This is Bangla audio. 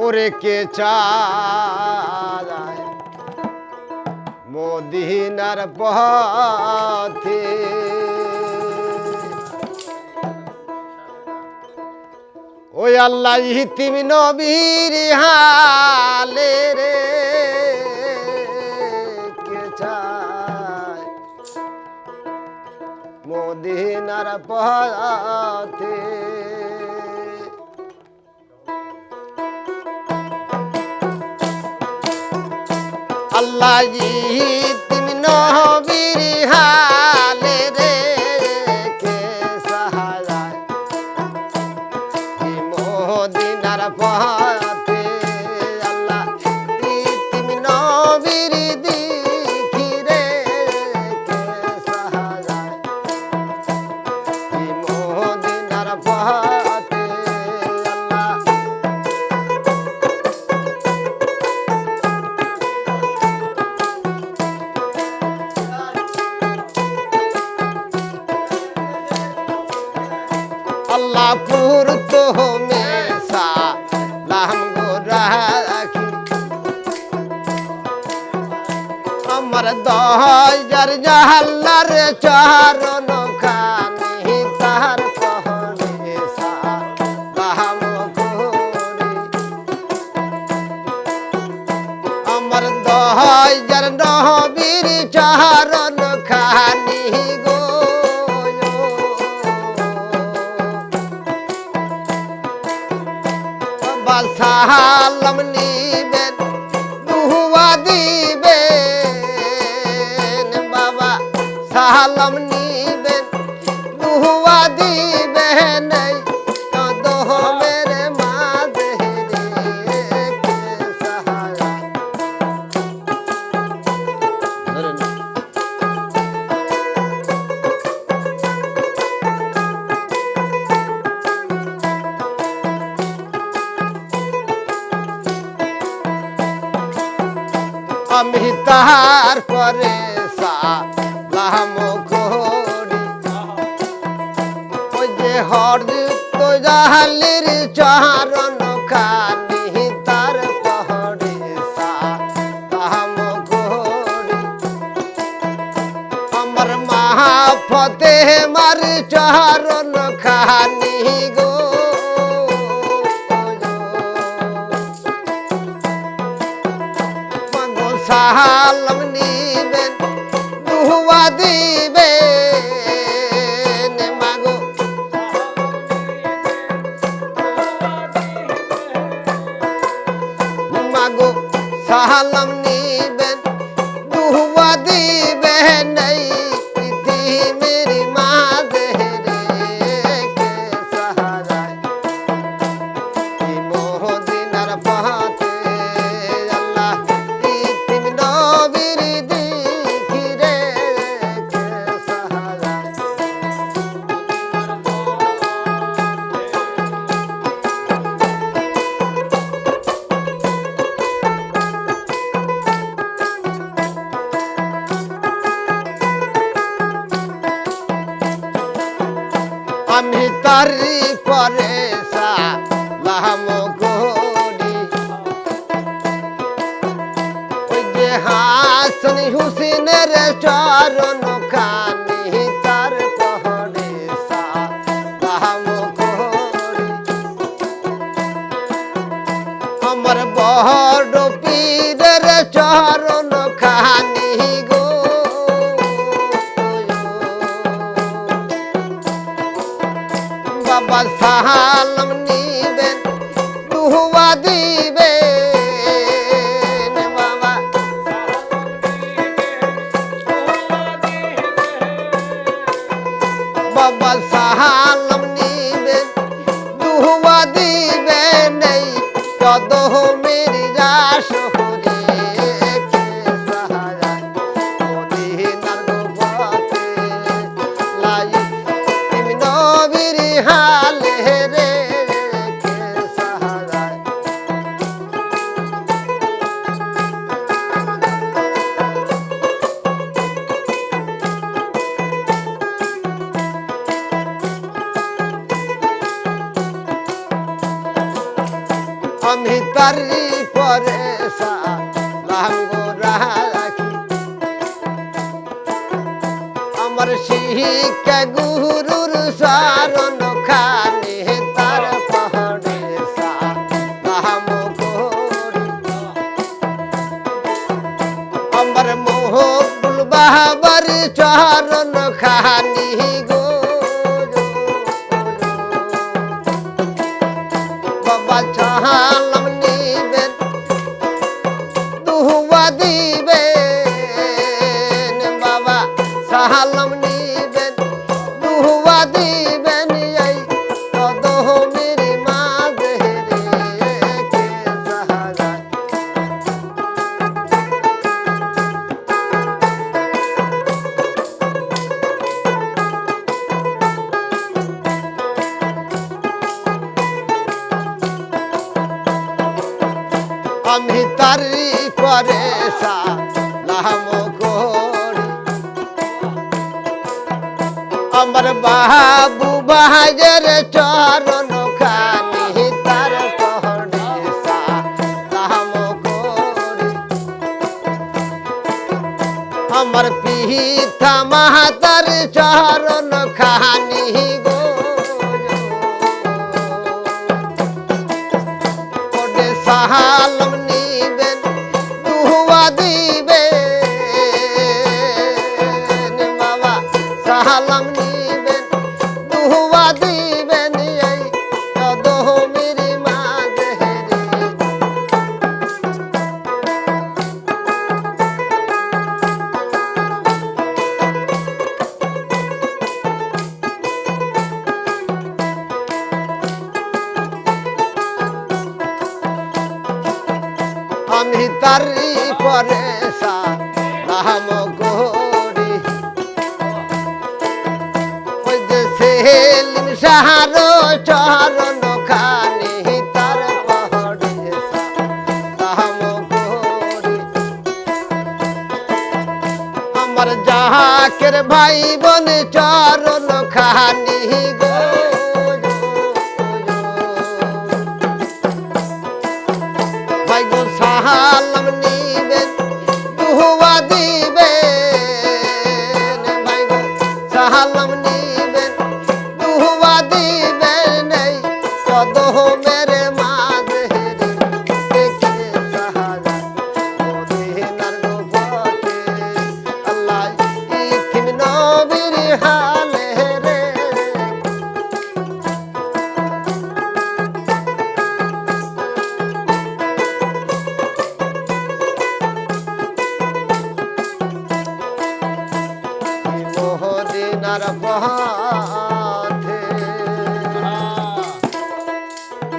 ওরে কে চায় মদিনার পথে। ওই আল্লাহ ইতিম নবীর হালে রে কে চায় মদিনার পথে। আল্লাহ তুমি নবীর হালে রে কে সাহায্য মদিনার পথে আমার দহাজার জাহাল্লার চরণ খানি তার কহনে সা লাম গোরে আমার দহাজার নহবীর চরণ খানি গো। সালাম আমি তাহার পরে সালাম করি ওই যে হরযুক্ত জাহালির চরণ খানি তার পহরে সালাম করি আমার মহা ফতে মার চরণ খানি গো সালাম নিবেন দুহুয়া দিবেন তারি পরে সালাম করি ওই যে হাসন হুসেনের চরণ খানি বাবা সালাম আমি পরে সালাঙ্গো রাখি। আমার শিক্ষা গুরুর শরণ খানি, তার পহরে সালাম আমার মোহবুল বাবার চরণ খানি গো আমি তারি পরে সালাম বাহাজের চরণ খানি তার আমার পিহিতা মাহাতার চরণ খানি তারি পরে সালাম করি ওই যে সেলিম সাহার চরণ খানি, তার পহরে সালাম করি আমার জাহাকের ভাই বোন চরণ খানি matter.